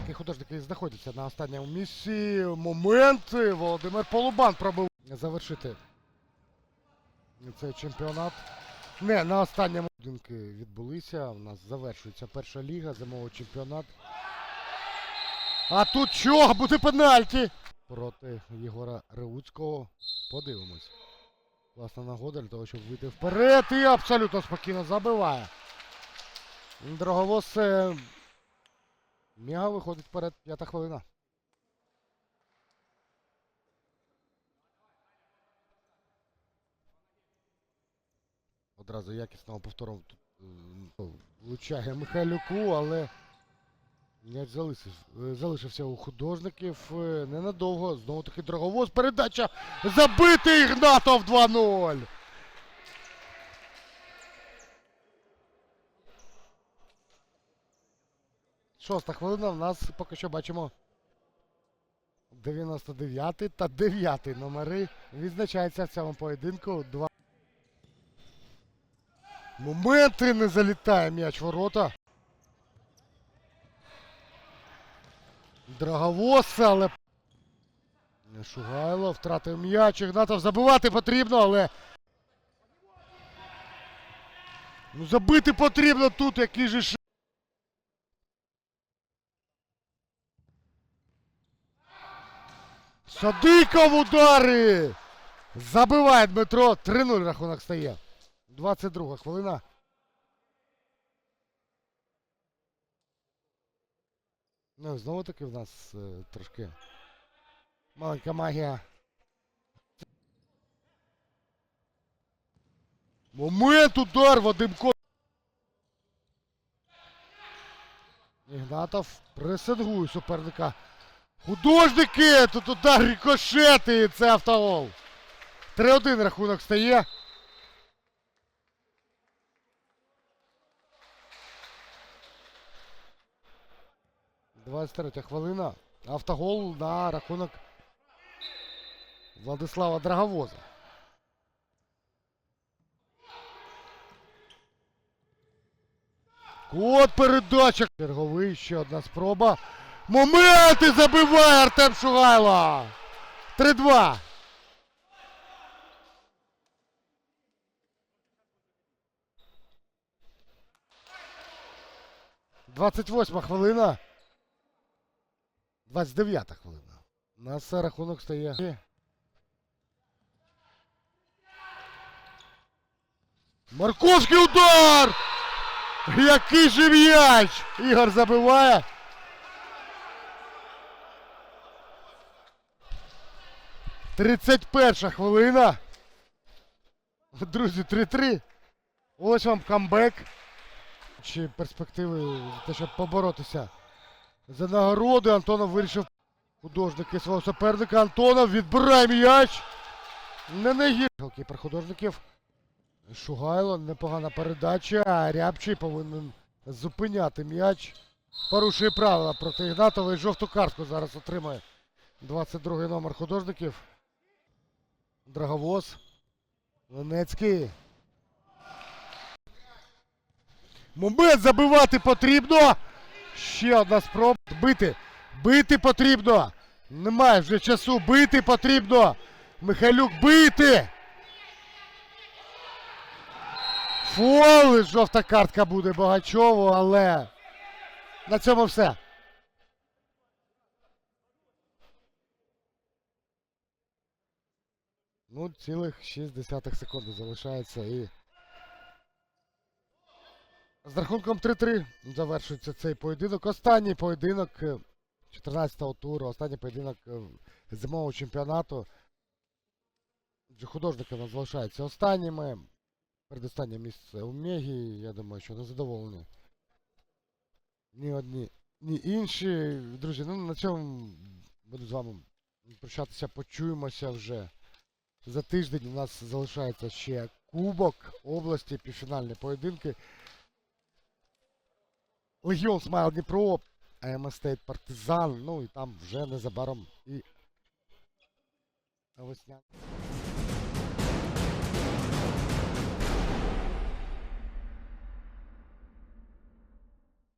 Такі художники знаходяться на останньому місці. Момент. Володимир Полубан пробив завершити цей чемпіонат. Не, на останньому будинки відбулися. У нас завершується перша ліга, зимовий чемпіонат. А тут чого? Буде пенальті! Проти Єгора Реуцького. Подивимось. Класна нагода для того, щоб вийти вперед і абсолютно спокійно забиває. Дороговоз е, Міга виходить вперед, п'ята хвилина. Одразу якісного повтором ну, влучає Михайлюку, але м'яч е, залишився у художників е, ненадовго. Знову таки дороговоз. Передача забитий Ігнатов 2-0. Шоста хвилина. В нас поки що бачимо 99 та 9 номери. Відзначається в цьому поєдинку. Два. Моменти не залітає м'яч ворота. Драговоз, але. Шугайло втратив м'яч. Ігнатов забивати потрібно, але. Ну забити потрібно тут, який же ш... Садиков удари! Забиває Дмитро. 3-0 рахунок стає. 22 хвилина. Ну, знову таки в нас е, трошки маленька магія. Момент удар Вадим Ко... Ігнатов пресингує суперника. Художники! Тут удар рикошети це автогол. 3-1 рахунок стає. Двадцять третя хвилина. Автогол на рахунок Владислава Драговоза. Кот передача. Черговий ще одна спроба. Моменти забиває Артем Шугайло. 3-2. Двадцять восьма хвилина. 29 хвилина. У нас рахунок стає. Марковський удар! Який же м'яч! Ігор забиває. Тридцять перша хвилина. Друзі, 3-3. Ось вам камбек. Чи перспективи те, щоб поборотися за нагороди. Антонов вирішив художники свого суперника. Антонов відбирає м'яч. Не найгірший голкіпер художників. Шугайло, непогана передача. Рябчий повинен зупиняти м'яч. Порушує правила проти Ігнатова і жовту картку зараз отримає 22 номер художників. Драговоз. Ленецький. Момент забивати потрібно. Ще одна спроба. Бити. Бити потрібно. Немає вже часу. Бити потрібно. Михайлюк бити. Фол. Жовта картка буде Богачову, але на цьому все. Ну, цілих 6 десятих секунди залишається і. З рахунком 3-3 завершується цей поєдинок. Останній поєдинок 14-го туру, останній поєдинок е, зимового чемпіонату. Адже художники нас залишаються останніми. Передостаннє місце у Мегі. Я думаю, що не задоволені. Ні одні, ні інші. Друзі, ну на цьому буду з вами прощатися, почуємося вже. За тиждень у нас залишається ще Кубок області, півфінальні поєдинки. Легіон Смайл Дніпро, Стейт Партизан. Ну і там вже незабаром і весня.